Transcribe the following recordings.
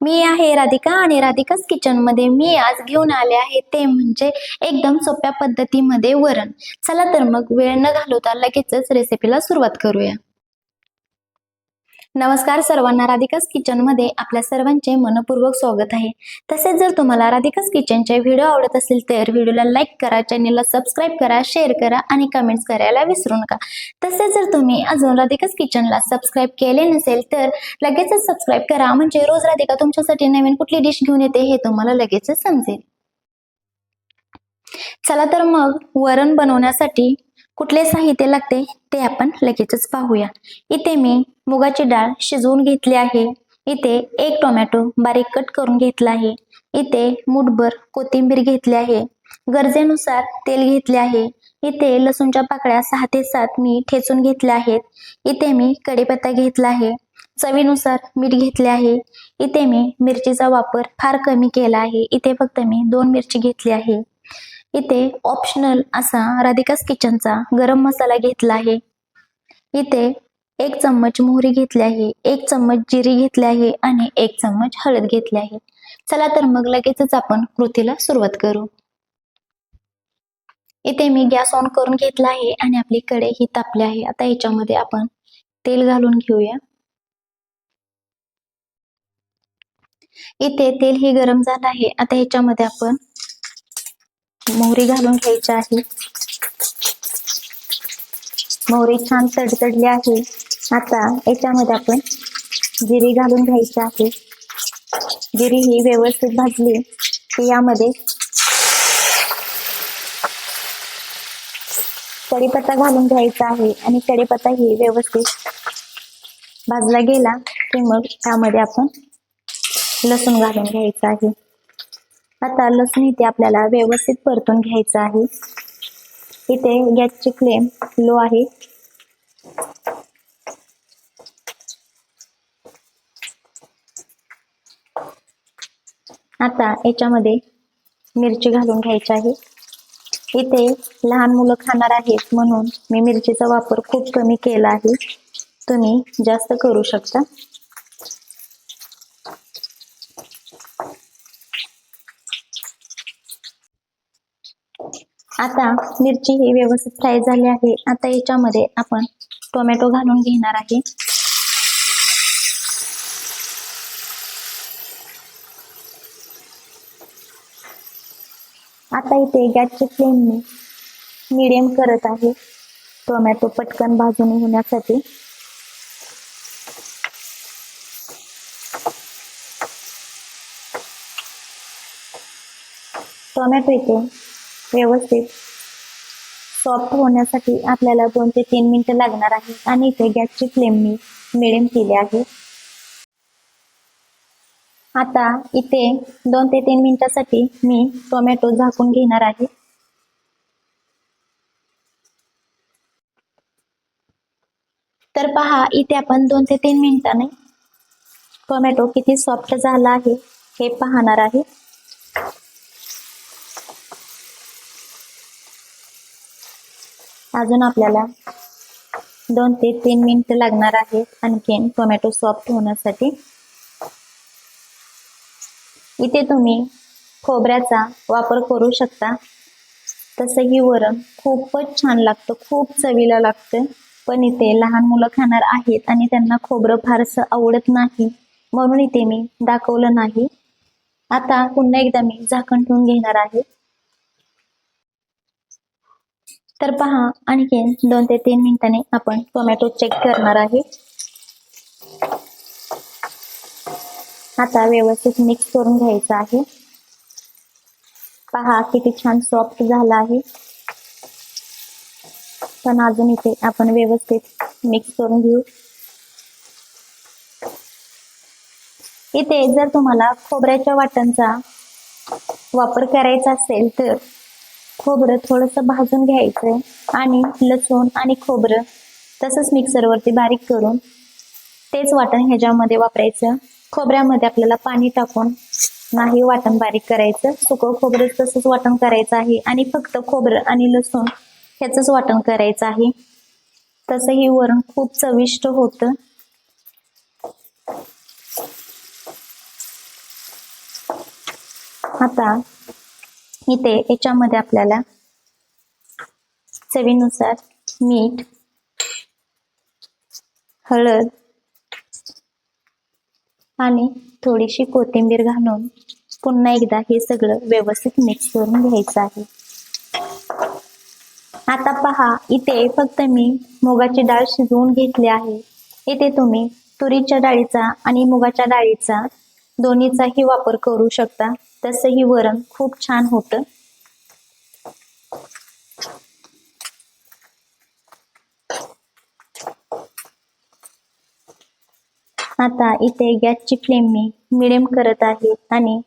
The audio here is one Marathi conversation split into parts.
मी आहे राधिका आणि राधिकाच किचनमध्ये मी आज घेऊन आले आहे. ते म्हणजे एकदम सोप्या पद्धतीमध्ये वरण. चला तर मग वेळ न घालवता लगेचच रेसिपीला सुरुवात करूया. नमस्कार सर्वांना राधिकाच किचनमध्ये आपल्या सर्वांचे मनपूर्वक स्वागत आहे. तसेच जर तुम्हाला राधिकाच किचनचे व्हिडिओ आवडत असतील तर व्हिडिओला लाईक करा चॅनेलला सबस्क्राईब करा शेअर करा आणि कमेंट्स करायला विसरू नका. तसेच जर तुम्ही अजून राधिकाच किचनला सबस्क्राईब केले नसेल तर लगेचच सबस्क्राईब करा. म्हणजे रोज राधिका तुमच्यासाठी नवीन कुठली डिश घेऊन येते हे तुम्हाला लगेचच समजेल. चला तर मग वरण बनवण्यासाठी कुठले साहित्य लागते ते आपण लगेचच पाहूया. इथे मी मुगाची डाळ शिजवून घेतली आहे. इथे एक टोमॅटो बारीक कट करून घेतला आहे. इथे मुठभर कोथिंबीर घेतली आहे. गरजेनुसार तेल घेतले आहे. इथे लसूणच्या पाकळ्या सहा ते सात मी ठेचून घेतल्या आहेत. इथे मी कढीपत्ता घेतला आहे. चवीनुसार मीठ घेतले आहे. इथे मी मिरचीचा वापर फार कमी केला आहे. इथे फक्त मी दोन मिरची घेतली आहे. इथे ऑप्शनल असा राधिकास किचनचा गरम मसाला घेतला आहे. इथे एक चम्मच मोहरी घेतली आहे एक चम्मच जिरी घेतली आहे आणि एक चम्मच हळद घेतली आहे. चला तर मग लगेचच आपण कृतीला सुरुवात करू. इथे मी गॅस ऑन करून घेतला आहे आणि आपली कढई ही तापली आहे. आता ह्याच्यामध्ये आपण तेल घालून घेऊया. इथे तेल ही गरम झालं आहे. आता ह्याच्यामध्ये आपण मोहरी घालून घ्यायची आहे. मोहरी छान तडतडली आहे. आता याच्यामध्ये आपण जिरी घालून घ्यायची आहे. जिरी ही व्यवस्थित भाजली की यामध्ये कढीपत्ता घालून घ्यायचा आहे आणि कढीपत्ता ही व्यवस्थित भाजला गेला की मग त्यामध्ये आपण लसूण घालून घ्यायचं आहे. आता लसूण इथे आपल्याला व्यवस्थित परतून घ्यायचं आहे. इथे गॅसची फ्लेम लो आहे. आता याच्यामध्ये मिरची घालून घ्यायची आहे. इथे लहान मुलं खाणार आहेत म्हणून मी मिरचीचा वापर खूप कमी केला आहे. तुम्ही जास्त करू शकता. आता मिरची ही व्यवस्थित फ्राय झाली आहे. आता याच्यामध्ये आपण टोमॅटो घालून घेणार आहे. आता इथे गॅसची फ्लेम मी मिडियम करत आहे. टोमॅटो पटकन भाजून होण्यासाठी टोमॅटो इथे व्यवस्थित. सॉफ्ट होण्यासाठी आपल्याला दोन ते तीन मिनिटं लागणार आहे. आणि इथे गॅसची फ्लेम मी मिडियम केली आहे. आता इथे दोन ते तीन मिनिटासाठी मी टोमॅटो झाकून घेणार आहे. तर पहा इथे आपण दोन ते तीन मिनिटाने टोमॅटो किती सॉफ्ट झाला आहे हे पाहणार आहे. अजून आपल्याला दोन ते तीन मिनिट लागणार आहेत आणखीन टोमॅटो सॉफ्ट होण्यासाठी. इथे तुम्ही खोबऱ्याचा वापर करू शकता. तसंही वरण खूपच छान लागतं खूप चवीला लागतं. पण इथे लहान मुलं खाणार आहेत आणि त्यांना खोबरं फारसं आवडत नाही. म्हणून इथे मी दाखवलं नाही. आता पुन्हा एकदा मी झाकण ठेवून घेणार आहे. तर पहा आणखीन दोन ते तीन मिनिटांनी आपण टोमॅटो चेक करणार आहे. आता व्यवस्थित मिक्स करून घ्यायचं आहे. पहा किती छान सॉफ्ट झाला आहे. पण अजून इथे आपण व्यवस्थित मिक्स करून घेऊ. इथे जर तुम्हाला खोबऱ्याच्या वाटणचा वापर करायचा असेल तर खोबरं थोडंसं भाजून घ्यायचं आणि लसूण आणि खोबरं तसंच मिक्सरवरती बारीक करून तेच वाटण ह्याच्यामध्ये वापरायचं. खोबऱ्यामध्ये आपल्याला पाणी टाकून नाही वाटण बारीक करायचं. सुकं खोबरं तसंच वाटण करायचं आहे आणि फक्त खोबरं आणि लसूण ह्याचंच वाटण करायचं आहे. तसंही वरण खूप चविष्ट होतं. आता इथे याच्यामध्ये आपल्याला चवीनुसार मीठ हळद आणि थोडीशी कोथिंबीर घालून पुन्हा एकदा हे सगळं व्यवस्थित मिक्स करून घ्यायचं आहे. आता पहा इथे फक्त मी मुगाची डाळ शिजवून घेतली आहे. इथे तुम्ही तुरीच्या डाळीचा आणि मुगाच्या डाळीचा दोन्हीचाही वापर करू शकता. तसंही वरण खूप छान होतं. आता इथे गॅसची फ्लेम मी मिडियम करत आहे आणि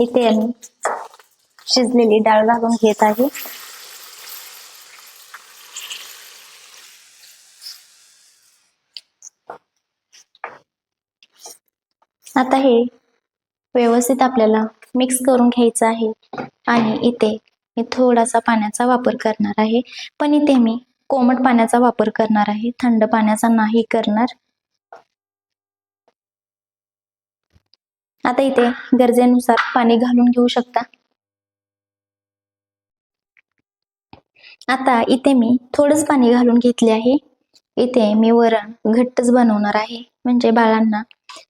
इथे मी शिजलेली डाळ घालून घेत आहे. आता हे व्यवस्थित आपल्याला मिक्स करून घ्यायचं आहे. आणि इथे मी थोडासा पाण्याचा वापर करणार आहे. पण इथे मी कोमट पाण्याचा वापर करणार आहे. थंड पाण्याचा नाही करणार. आता इथे गरजेनुसार पाणी घालून घेऊ शकता. आता इथे मी थोडंच पाणी घालून घेतले आहे. इथे मी वरण घट्टच बनवणार आहे. म्हणजे बाळांना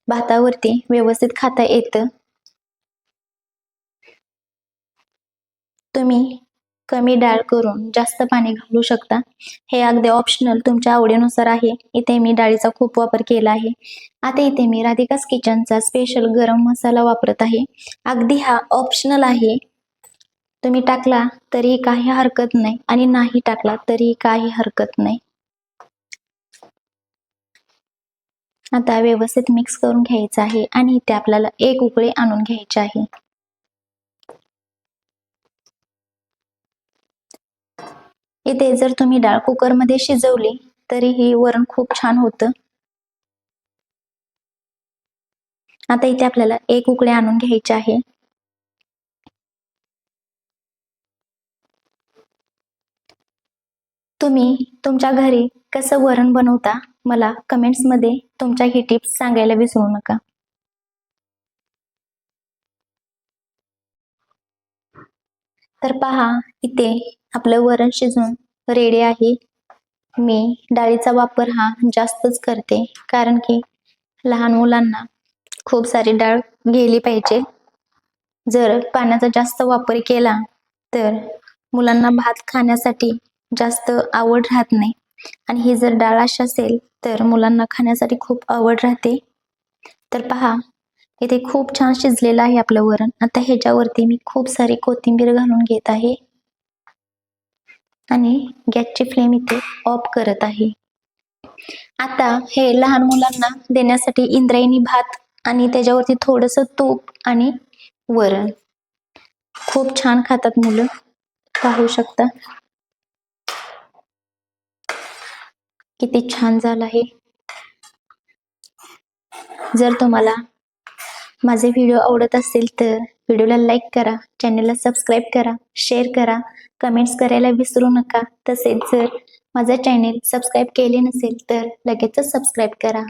भातावरती व्यवस्थित खाता येतं. तुम्ही कमी डाळ करून जास्त पाणी घालू शकता. हे अगदी ऑप्शनल तुमच्या आवडीनुसार आहे. इथे मी डाळीचा खूप वापर केला आहे. आता इथे मी राधिकास किचनचा स्पेशल गरम मसाला वापरत आहे. अगदी हा ऑप्शनल आहे. तुम्ही टाकला तरी काही हरकत नाही आणि नाही टाकला तरी काही हरकत नाही. आता व्यवस्थित मिक्स करून घ्यायचं आहे आणि इथे आपल्याला एक उकळी आणून घ्यायची आहे. इथे जर तुम्ही डाळ कुकरमध्ये शिजवली तरी ही वरण खूप छान होतं. आता इथे आपल्याला एक उकळी आणून घ्यायची आहे. तुम्ही तुमच्या घरी कसं वरण बनवता? मला कमेंट्समध्ये तुमच्या ही टिप्स सांगायला विसरू नका. तर पहा इथे आपलं वरण शिजून रेडी आहे. मी डाळीचा वापर हा जास्तच करते कारण की लहान मुलांना खूप सारी डाळ गेली पाहिजे. जर पाण्याचा जास्त वापर केला तर मुलांना भात खाण्यासाठी जास्त आवड राहत नाही. आणि ही जर डाळ अशी असेल तर मुलांना खाण्यासाठी खूप आवड राहते. तर पहा इथे खूप छान शिजलेलं आहे आपलं वरण. आता ह्याच्यावरती मी खूप सारी कोथिंबीर घालून घेत आहे. आणि गॅसची फ्लेम इथे ऑफ करत आहे. आता हे लहान मुलांना देण्यासाठी इंद्रायणी भात आणि त्याच्यावरती थोडस तूप आणि वरण. खूप छान खातात मुलं. पाहू शकता. किती छान झालं आहे जर तुम्हाला माझे व्हिडिओ आवडत असेल तर व्हिडिओला लाईक करा चॅनलला सबस्क्राईब करा शेअर करा. कमेंट्स करायला विसरू नका. तसेच जर माझं चॅनेल सबस्क्राईब केले नसेल तर लगेचच सबस्क्राईब करा.